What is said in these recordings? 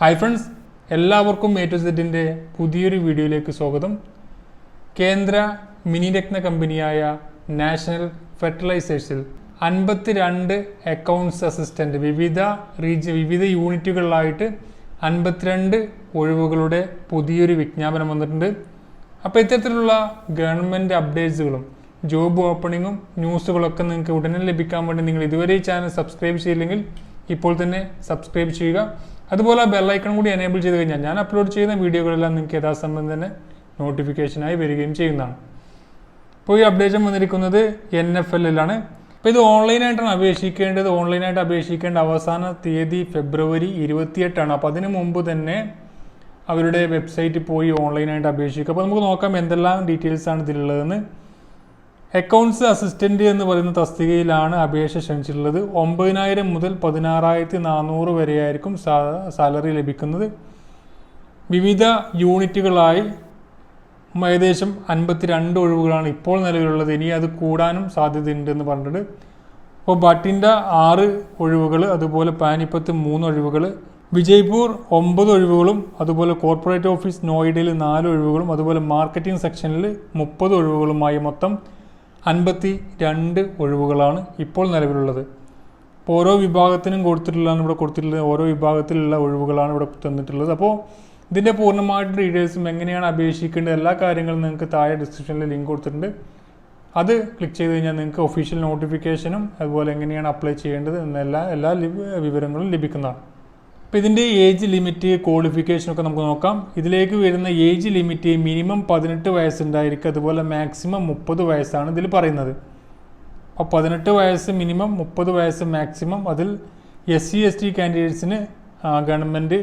Hi friends എല്ലാവർക്കും A to സെറ്റിന്റെ പുതിയൊരു വീഡിയോയിലേക്ക് സ്വാഗതം. കേന്ദ്ര മിനി രത്ന കമ്പനിയായ നാഷണൽ ഫെർട്ടിലൈസേഴ്സിൽ അൻപത്തിരണ്ട് അക്കൗണ്ട്സ് അസിസ്റ്റന്റ് വിവിധ റീജ് വിവിധ യൂണിറ്റുകളിലായിട്ട് അൻപത്തിരണ്ട് ഒഴിവുകളുടെ പുതിയൊരു വിജ്ഞാപനം വന്നിട്ടുണ്ട്. അപ്പോൾ ഇത്തരത്തിലുള്ള ഗവൺമെന്റ് അപ്ഡേറ്റ്സുകളും ജോബ് ഓപ്പണിങ്ങും ന്യൂസുകളൊക്കെ നിങ്ങൾക്ക് ഉടനെ ലഭിക്കാൻ വേണ്ടി നിങ്ങൾ ഇതുവരെ ഈ ചാനൽ സബ്സ്ക്രൈബ് ചെയ്തില്ലെങ്കിൽ ഇപ്പോൾ തന്നെ സബ്സ്ക്രൈബ് ചെയ്യുക. അതുപോലെ ബെല്ലൈക്കൺ കൂടി എനേബിൾ ചെയ്ത് കഴിഞ്ഞാൽ ഞാൻ അപ്ലോഡ് ചെയ്യുന്ന വീഡിയോകളെല്ലാം നിങ്ങൾക്ക് യഥാസമയം തന്നെ നോട്ടിഫിക്കേഷനായി വരികയും ചെയ്യുന്നതാണ്. ഇപ്പോൾ ഈ അപ്ഡേഷൻ വന്നിരിക്കുന്നത് എൻ എഫ് എല്ലിലാണ് അപ്പോൾ ഇത് ഓൺലൈനായിട്ടാണ് അപേക്ഷിക്കേണ്ടത്. ഓൺലൈനായിട്ട് അപേക്ഷിക്കേണ്ട അവസാന തീയതി ഫെബ്രുവരി ഇരുപത്തിയെട്ടാണ്. അപ്പോൾ അതിന് മുമ്പ് തന്നെ അവരുടെ വെബ്സൈറ്റിൽ പോയി ഓൺലൈനായിട്ട് അപേക്ഷിക്കുക. അപ്പോൾ നമുക്ക് നോക്കാം എന്തെല്ലാം ഡീറ്റെയിൽസ് ആണ് ഇതിലുള്ളതെന്ന്. അക്കൗണ്ട്സ് അസിസ്റ്റന്റ് എന്ന് പറയുന്ന തസ്തികയിലാണ് അപേക്ഷ ക്ഷണിച്ചിട്ടുള്ളത്. ഒമ്പതിനായിരം മുതൽ പതിനാറായിരത്തി നാനൂറ് വരെയായിരിക്കും സാലറി ലഭിക്കുന്നത്. വിവിധ യൂണിറ്റുകളായി ഏകദേശം അൻപത്തിരണ്ട് ഒഴിവുകളാണ് ഇപ്പോൾ നിലവിലുള്ളത്. ഇനി അത് കൂടാനും സാധ്യതയുണ്ടെന്ന് പറഞ്ഞിട്ടുണ്ട്. അപ്പോൾ ബട്ടിന്റെ ആറ് ഒഴിവുകൾ അതുപോലെ പാനിപ്പത്ത് മൂന്ന് ഒഴിവുകൾ വിജയ്പൂർ ഒമ്പത് ഒഴിവുകളും അതുപോലെ കോർപ്പറേറ്റ് ഓഫീസ് നോയിഡയിൽ നാല് ഒഴിവുകളും അതുപോലെ മാർക്കറ്റിംഗ് സെക്ഷനിൽ മുപ്പത് ഒഴിവുകളുമായി മൊത്തം അൻപത്തി രണ്ട് ഒഴിവുകളാണ് ഇപ്പോൾ നിലവിലുള്ളത്. അപ്പോൾ ഓരോ വിഭാഗത്തിനും കൊടുത്തിട്ടുള്ളതാണ് ഇവിടെ കൊടുത്തിട്ടുള്ളത്. ഓരോ വിഭാഗത്തിലുള്ള ഒഴിവുകളാണ് ഇവിടെ തന്നിട്ടുള്ളത്. അപ്പോൾ ഇതിന്റെ പൂർണമായിട്ട് ഡീറ്റെയിൽസും എങ്ങനെയാണ് അപേക്ഷിക്കേണ്ടത് എല്ലാ കാര്യങ്ങളും നിങ്ങൾക്ക് താഴെ ഡിസ്ക്രിപ്ഷനിൽ ലിങ്ക് കൊടുത്തിട്ടുണ്ട്. അത് ക്ലിക്ക് ചെയ്ത് കഴിഞ്ഞാൽ നിങ്ങൾക്ക് ഒഫീഷ്യൽ നോട്ടിഫിക്കേഷനും അതുപോലെ എങ്ങനെയാണ് അപ്ലൈ ചെയ്യേണ്ടത് എന്ന എല്ലാ എല്ലാ വിവരങ്ങളും ലഭിക്കുന്നതാണ്. അപ്പോൾ ഇതിന്റെ ഏജ് ലിമിറ്റ് ക്വാളിഫിക്കേഷനൊക്കെ നമുക്ക് നോക്കാം. ഇതിലേക്ക് വരുന്ന ഏജ് ലിമിറ്റ് മിനിമം പതിനെട്ട് വയസ്സുണ്ടായിരിക്കും. അതുപോലെ മാക്സിമം മുപ്പത് വയസ്സാണ് ഇതിൽ പറയുന്നത്. അപ്പോൾ പതിനെട്ട് വയസ്സ് മിനിമം മുപ്പത് വയസ്സ് മാക്സിമം അതിൽ എസ് സി എസ് ടി കാൻഡിഡേറ്റ്സിന് ഗവൺമെന്റ്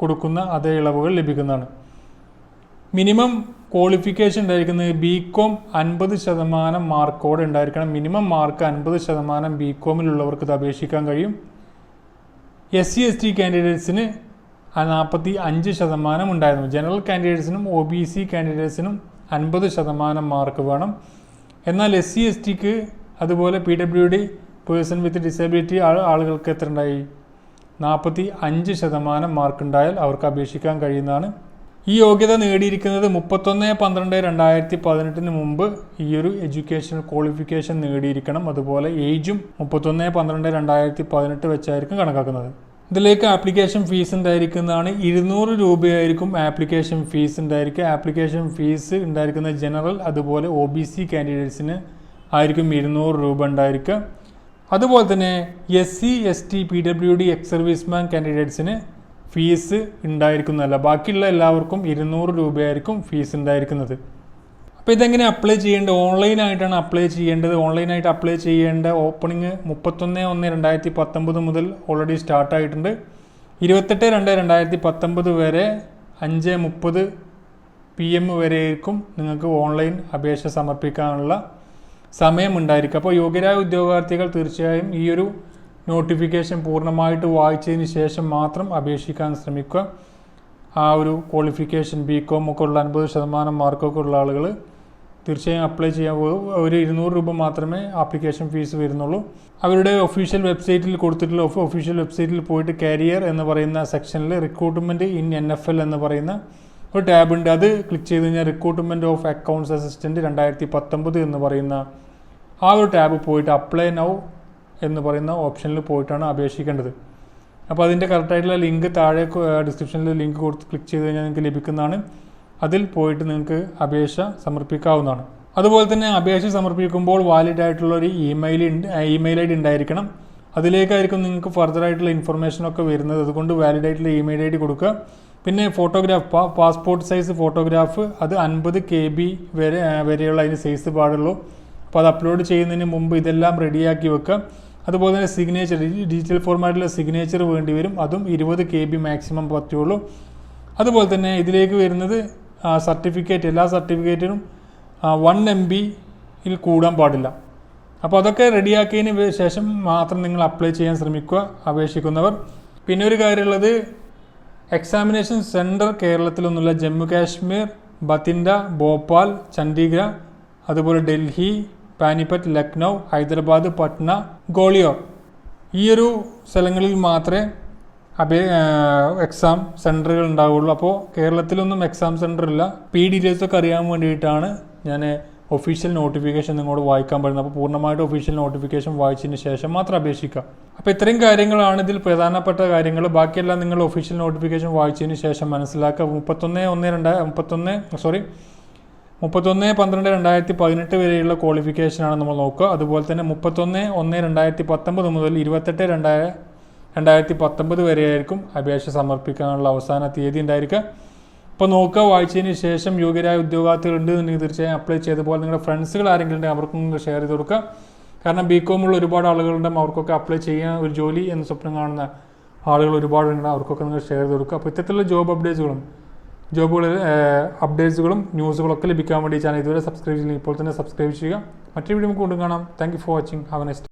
കൊടുക്കുന്ന അതേ ഇളവുകൾ ലഭിക്കുന്നതാണ്. മിനിമം ക്വാളിഫിക്കേഷൻ ഉണ്ടായിരിക്കുന്നത് ബി കോം അൻപത് ശതമാനം മാർക്കോടെ ഉണ്ടായിരിക്കണം. മിനിമം മാർക്ക് അൻപത് ശതമാനം ബി കോമിലുള്ളവർക്ക് ഇത് അപേക്ഷിക്കാൻ കഴിയും. എസ് സി എസ് ടി കാൻഡിഡേറ്റ്സിന് നാൽപ്പത്തി അഞ്ച് ശതമാനം ഉണ്ടായിരുന്നു. ജനറൽ കാൻഡിഡേറ്റ്സിനും ഒ ബി സി കാൻഡിഡേറ്റ്സിനും അൻപത് ശതമാനം മാർക്ക് വേണം. എന്നാൽ എസ് സി എസ് ടിക്ക് അതുപോലെ P W D person with disability ആളുകൾക്ക് എത്ര ഉണ്ടായി? നാൽപ്പത്തി അഞ്ച് ശതമാനം മാർക്ക് ഉണ്ടായാൽ അവർക്ക് അപേക്ഷിക്കാൻ കഴിയുന്നതാണ്. ഈ യോഗ്യത നേടിയിരിക്കുന്നത് മുപ്പത്തൊന്ന് പന്ത്രണ്ട് രണ്ടായിരത്തി പതിനെട്ടിന് മുമ്പ് ഈ ഒരു എഡ്യൂക്കേഷൻ ക്വാളിഫിക്കേഷൻ നേടിയിരിക്കണം. അതുപോലെ ഏജും മുപ്പത്തൊന്ന് പന്ത്രണ്ട് രണ്ടായിരത്തി പതിനെട്ട് വെച്ചായിരിക്കും കണക്കാക്കുന്നത്. ഇതിലേക്ക് ആപ്ലിക്കേഷൻ ഫീസ് ഉണ്ടായിരിക്കുന്നതാണ് ഇരുന്നൂറ് രൂപയായിരിക്കും ആപ്ലിക്കേഷൻ ഫീസ് ഉണ്ടായിരിക്കുക. ആപ്ലിക്കേഷൻ ഫീസ് ഉണ്ടായിരിക്കുന്ന ജനറൽ അതുപോലെ ഒ ബി സി കാൻഡിഡേറ്റ്സിന് ആയിരിക്കും ഇരുന്നൂറ് രൂപ ഉണ്ടായിരിക്കുക. അതുപോലെ തന്നെ S C S T P W D ex serviceman കാൻഡിഡേറ്റ്സിന് fees ഉണ്ടായിരിക്കുന്നതല്ല. ബാക്കിയുള്ള എല്ലാവർക്കും ഇരുന്നൂറ് രൂപയായിരിക്കും ഫീസ് ഉണ്ടായിരിക്കുന്നത്. അപ്പോൾ ഇതെങ്ങനെ അപ്ലൈ ചെയ്യേണ്ടത്? ഓൺലൈനായിട്ടാണ് അപ്ലൈ ചെയ്യേണ്ടത്. ഓൺലൈനായിട്ട് അപ്ലൈ ചെയ്യേണ്ട ഓപ്പണിംഗ് മുപ്പത്തൊന്ന് ഒന്ന് രണ്ടായിരത്തി പത്തൊമ്പത് മുതൽ ഓൾറെഡി സ്റ്റാർട്ടായിട്ടുണ്ട് ഇരുപത്തെട്ട് രണ്ട് രണ്ടായിരത്തി പത്തൊമ്പത് വരെ അഞ്ച് മുപ്പത് പി എം വരെയായിരിക്കും നിങ്ങൾക്ക് ഓൺലൈൻ അപേക്ഷ സമർപ്പിക്കാനുള്ള സമയമുണ്ടായിരിക്കും അപ്പോൾ യോഗ്യരായ ഉദ്യോഗാർത്ഥികൾ തീർച്ചയായും ഈ ഒരു നോട്ടിഫിക്കേഷൻ പൂർണമായിട്ട് വായിച്ചതിന് ശേഷം മാത്രം അപേക്ഷിക്കാൻ ശ്രമിക്കുക. ആ ഒരു ക്വാളിഫിക്കേഷൻ ബി കോം ഒക്കെ ഉള്ള അൻപത് ശതമാനം മാർക്കൊക്കെ ഉള്ള ആളുകൾ തീർച്ചയായും അപ്ലൈ ചെയ്യാൻ ഒരു ഇരുന്നൂറ് രൂപ മാത്രമേ ആപ്ലിക്കേഷൻ ഫീസ് വരുന്നുള്ളൂ. അവരുടെ ഒഫീഷ്യൽ വെബ്സൈറ്റിൽ കൊടുത്തിട്ടുള്ള ഒഫീഷ്യൽ വെബ്സൈറ്റിൽ പോയിട്ട് കരിയർ എന്ന് പറയുന്ന സെക്ഷനിൽ recruitment in N F L എന്ന് പറയുന്ന ഒരു ടാബ് ഉണ്ട്. അത് ക്ലിക്ക് ചെയ്ത് കഴിഞ്ഞാൽ റിക്രൂട്ട്മെന്റ് ഓഫ് അക്കൗണ്ട്സ് അസിസ്റ്റന്റ് രണ്ടായിരത്തി പത്തൊമ്പത് എന്ന് പറയുന്ന ആ ഒരു ടാബ് പോയിട്ട് അപ്ലൈ നൗ എന്ന് പറയുന്ന ഓപ്ഷനിൽ പോയിട്ടാണ് അപേക്ഷിക്കേണ്ടത്. അപ്പോൾ അതിന്റെ കറക്റ്റായിട്ടുള്ള ലിങ്ക് താഴെ ഡിസ്ക്രിപ്ഷനിൽ ലിങ്ക് കൊടുത്ത് ക്ലിക്ക് ചെയ്ത് കഴിഞ്ഞാൽ നിങ്ങൾക്ക് ലഭിക്കുന്നതാണ്. അതിൽ പോയിട്ട് നിങ്ങൾക്ക് അപേക്ഷ സമർപ്പിക്കാവുന്നതാണ്. അതുപോലെ തന്നെ അപേക്ഷ സമർപ്പിക്കുമ്പോൾ വാലിഡ് ആയിട്ടുള്ള ഒരു ഇമെയിൽ ഇമെയിൽ ഐ ഡി ഉണ്ടായിരിക്കണം. അതിലേക്കായിരിക്കും നിങ്ങൾക്ക് ഫർദർ ആയിട്ടുള്ള ഇൻഫർമേഷനൊക്കെ വരുന്നത്. അതുകൊണ്ട് വാലിഡ് ആയിട്ടുള്ള ഇമെയിൽ ഐ ഡി കൊടുക്കുക. പിന്നെ ഫോട്ടോഗ്രാഫ് പാസ്പോർട്ട് സൈസ് ഫോട്ടോഗ്രാഫ് അത് അൻപത് കെ ബി വരെ വരെയുള്ള അതിന് സൈസ് പാടുള്ളൂ. അപ്പോൾ അത് അപ്ലോഡ് ചെയ്യുന്നതിന് മുമ്പ് ഇതെല്ലാം റെഡിയാക്കി വെക്കുക. അതുപോലെ തന്നെ സിഗ്നേച്ചർ ഡിജിറ്റൽ ഫോർമാറ്റിലെ സിഗ്നേച്ചർ വേണ്ടി വരും. അതും ഇരുപത് കെ ബി മാക്സിമം പറ്റുള്ളൂ. അതുപോലെ തന്നെ ഇതിലേക്ക് വരുന്നത് സർട്ടിഫിക്കറ്റ് എല്ലാ സർട്ടിഫിക്കറ്റിനും വൺ എം ബിയിൽ കൂടാൻ പാടില്ല. അപ്പോൾ അതൊക്കെ റെഡിയാക്കിയതിന് ശേഷം മാത്രം നിങ്ങൾ അപ്ലൈ ചെയ്യാൻ ശ്രമിക്കുക അപേക്ഷിക്കുന്നവർ. പിന്നെ ഒരു കാര്യമുള്ളത് എക്സാമിനേഷൻ സെന്റർ കേരളത്തിലൊന്നുമില്ല ജമ്മു കാശ്മീർ ബത്തിൻഡ ഭോപ്പാൽ ചണ്ഡീഗഡ് അതുപോലെ ഡൽഹി പാനിപ്പറ്റ് ലക്നൗ ഹൈദരാബാദ് പട്ന ഗോളിയോർ. ഈയൊരു സ്ഥലങ്ങളിൽ മാത്രമേ അപേ എക്സാം സെന്ററുകൾ ഉണ്ടാവുള്ളൂ. അപ്പോൾ കേരളത്തിലൊന്നും എക്സാം സെന്റർ ഇല്ല. പി ഡീറ്റെയിൽസ് ഒക്കെ അറിയാൻ വേണ്ടിയിട്ടാണ് ഞാൻ ഒഫീഷ്യൽ നോട്ടിഫിക്കേഷൻ നിങ്ങളോട് വായിക്കാൻ പറയുന്നത്. അപ്പോൾ പൂർണമായിട്ട് ഒഫീഷ്യൽ നോട്ടിഫിക്കേഷൻ വായിച്ചതിന് ശേഷം മാത്രം അപേക്ഷിക്കുക. അപ്പോൾ ഇത്രയും കാര്യങ്ങളാണ് ഇതിൽ പ്രധാനപ്പെട്ട കാര്യങ്ങൾ. ബാക്കിയെല്ലാം നിങ്ങൾ ഒഫീഷ്യൽ നോട്ടിഫിക്കേഷൻ വായിച്ചതിന് ശേഷം മനസ്സിലാക്കുക. മുപ്പത്തൊന്ന് ഒന്ന് രണ്ടാ മുപ്പത്തൊന്ന് സോറി മുപ്പത്തൊന്ന് പന്ത്രണ്ട് രണ്ടായിരത്തി പതിനെട്ട് വരെയുള്ള ക്വാളിഫിക്കേഷനാണ് നമ്മൾ നോക്കുക. അതുപോലെ തന്നെ മുപ്പത്തൊന്ന് ഒന്ന് രണ്ടായിരത്തി പത്തൊമ്പത് മുതൽ ഇരുപത്തെട്ട് രണ്ടായ രണ്ടായിരത്തി പത്തൊമ്പത് വരെയായിരിക്കും അപേക്ഷ സമർപ്പിക്കാനുള്ള അവസാന തീയതി ഉണ്ടായിരിക്കുക. അപ്പോൾ നോക്കുക വായിച്ചതിന് ശേഷം യോഗ്യരായ ഉദ്യോഗാർത്ഥികൾ ഉണ്ട് എന്നുണ്ടെങ്കിൽ തീർച്ചയായും അപ്ലൈ ചെയ്തപോലെ നിങ്ങളുടെ ഫ്രണ്ട്സുകൾ ആരെങ്കിലും ഉണ്ടെങ്കിൽ അവർക്കും ഷെയർ ചെയ്ത് കൊടുക്കുക. കാരണം ബി കോമുള്ള ഒരുപാട് ആളുകളുണ്ട് അവർക്കൊക്കെ അപ്ലൈ ചെയ്യാൻ ഒരു ജോലി എന്ന സ്വപ്നം കാണുന്ന ആളുകൾ ഒരുപാടുണ്ട് അവർക്കൊക്കെ നിങ്ങൾ ഷെയർ ചെയ്ത് കൊടുക്കുക. അപ്പോൾ ഇത്തരത്തിലുള്ള ജോബ് അപ്ഡേറ്റ്സുകളും ജോബുകളിൽ അപ്ഡേറ്റ്സുകളും ന്യൂസുകളൊക്കെ ലഭിക്കാൻ വേണ്ടി ചാനൽ ഇതുവരെ സബ്സ്ക്രൈബ് ചെയ്തില്ലെങ്കിൽ ഇപ്പോൾ തന്നെ സബ്സ്ക്രൈബ് ചെയ്യുക. മറ്റൊരു വീഡിയോ നമുക്ക് കൊണ്ടു കാണാം. Thank you for watching have next